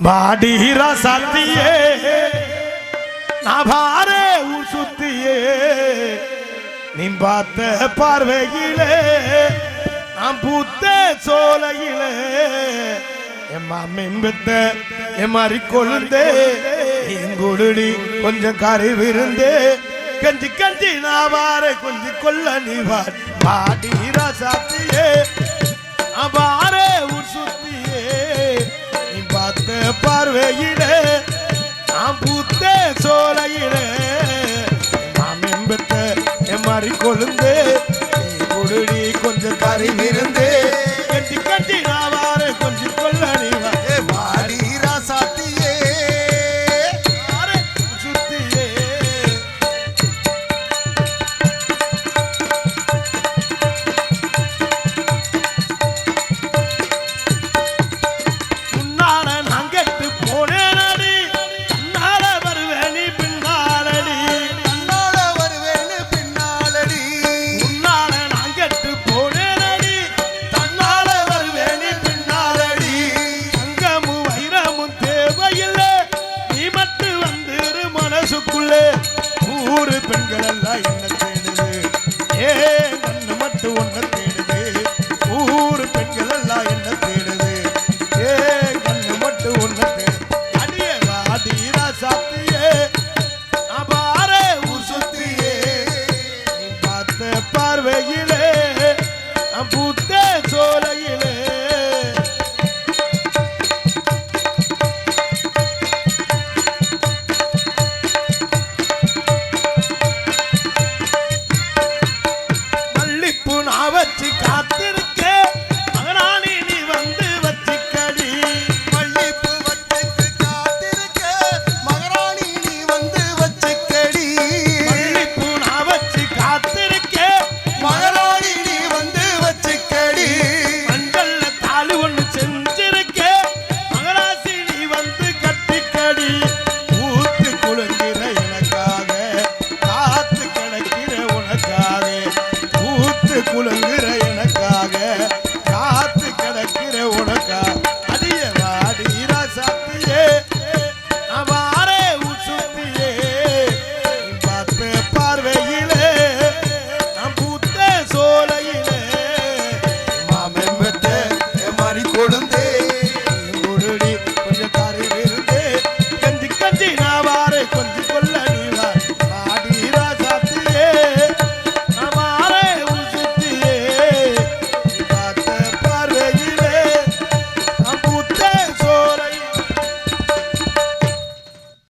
வாடிகிற சத்தியே நபாரே ஊர் சுத்தியே நீ பார்த்த பார்வையிலே நான் பூத்த சோலையிலே. எம்மா மென்பத்த எம்மாறி கொழுந்தே எங்குடி கொஞ்சம் கறி விருந்தே. கஞ்சி கஞ்சி நான் வார கொஞ்சி கொல்ல நீ வார். பாடிகிற சத்தியே அபாரே ஊர் சுத்தி பார்வையிலே நான் பூத்த சோலையிலே மாமென்பத்த என் மாறி கொழுந்தே வந்துரு மனசுக்குள்ளே ஊரு பெண்கள் எல்லாம் என்ன தேடுது ஏ அவச்சு காத்திரு culo